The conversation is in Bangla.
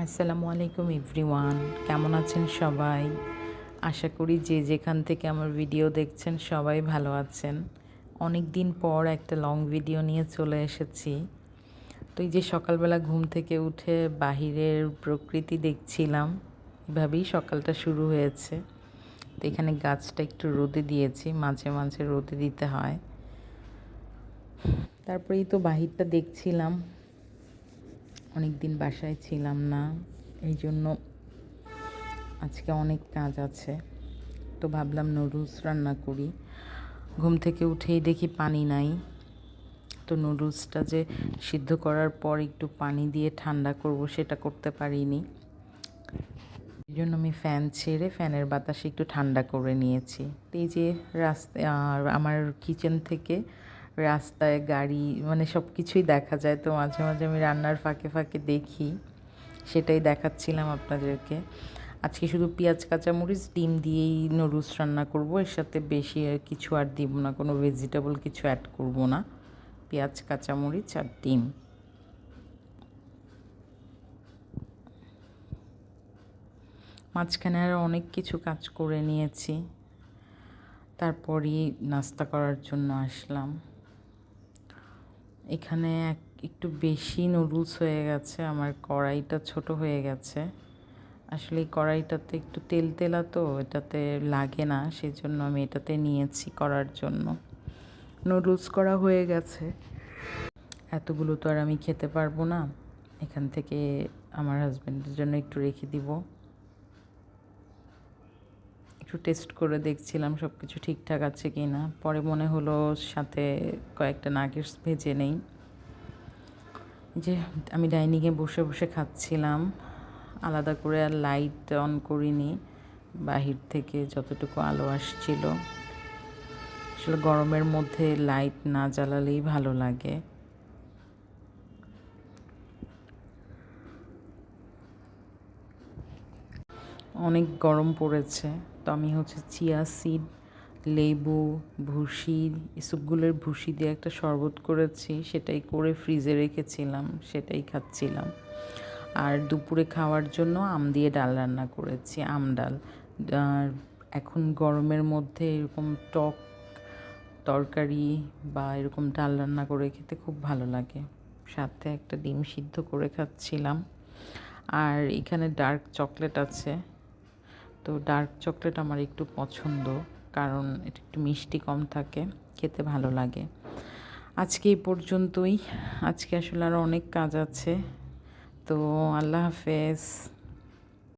আসসালামু আলাইকুম এভরিওয়ান, কেমন আছেন সবাই? আশা করি যে যেখান থেকে আমার ভিডিও দেখছেন সবাই ভালো আছেন। অনেক দিন পর একটা লং ভিডিও নিয়ে চলে এসেছি। তো এই যে সকালবেলা ঘুম থেকে উঠে বাহিরের প্রকৃতি দেখছিলাম, এভাবেই সকালটা শুরু হয়েছে। তো এখানে গাছটা একটু রোদে দিয়েছি, মাঝে মাঝে রোদে দিতে হয়। তারপরেই তো বাহিরটা দেখছিলাম। অনেক দিন বাসায় ছিলাম না, এই জন্য আজকে অনেক কাজ আছে। তো ভাবলাম নুডলস রান্না করি। ঘুম থেকে উঠেই দেখি পানি নাই। তো নুডলসটা যে সিদ্ধ করার পর একটু পানি দিয়ে ঠান্ডা করব সেটা করতে পারিনি। এই জন্য আমি ফ্যান ছেড়ে ফ্যানের বাতাসে একটু ঠান্ডা করে নিয়েছি। এই যে রাস্তায় আমার কিচেন থেকে রাস্তায় গাড়ি মানে সব কিছুই দেখা যায়। তো মাঝে মাঝে আমি রান্নার ফাঁকে ফাঁকে দেখি। সেটাই দেখাচ্ছিলাম আপনাদেরকে। আজকে শুধু পেঁয়াজ, কাঁচামরিচ, ডিম দিয়েই নুডলস রান্না করব। এর সাথে বেশি কিছু আর দিব না। কোনো ভেজিটেবল কিছু অ্যাড করব না। পেঁয়াজ, কাঁচামরিচ আর ডিম। মাঝখানে আরও অনেক কিছু কাজ করে নিয়েছি। তারপরই নাস্তা করার জন্য আসলাম। এখানে একটু বেশি নুডলস হয়ে গেছে, আমার কড়াইটা ছোট হয়ে গেছে। আসলে এই কড়াইটাতে একটু তেল তেলা তো, এটাতে লাগে না সেই জন্য আমি এটাতে নিয়েছি করার জন্য। নুডলস করা হয়ে গেছে। এতগুলো তো আর আমি খেতে পারব না। এখান থেকে আমার হাজব্যান্ডের জন্য একটু রেখে দিব। একটু টেস্ট করে দেখছিলাম সব কিছু ঠিকঠাক আছে কি না পরে মনে হলো সাথে কয়েকটা নাগেটস ভেজে নেই। যে আমি ডাইনিংয়ে বসে বসে খাচ্ছিলাম। আলাদা করে আর লাইট অন করিনি। বাহির থেকে যতটুকু আলো আসছিল। আসলে গরমের মধ্যে লাইট না জ্বালালেই ভালো লাগে। অনেক গরম পড়েছে। তো আমি হচ্ছে চিয়া সিড, লেবু, ভুসি, এসবগুলোর ভুসি দিয়ে একটা শরবত করেছি, সেটাই করে ফ্রিজে রেখেছিলাম, সেটাই খাচ্ছিলাম। আর দুপুরে খাওয়ার জন্য আম দিয়ে ডাল রান্না করেছি, আম ডাল। এখন গরমের মধ্যে এরকম টক তরকারি বা এরকম ডাল রান্না করে খেতে খুব ভালো লাগে। সাথে একটা ডিম সিদ্ধ করে খাচ্ছিলাম। আর এখানে ডার্ক চকলেট আছে তো ডার্ক চকলেট আমার একটু পছন্দ, কারণ এটা একটু মিষ্টি কম থাকে, খেতে ভালো লাগে। আজকে এই পর্যন্তই। আজকে আসলে আরও অনেক কাজ আছে। তো আল্লাহ হাফেজ।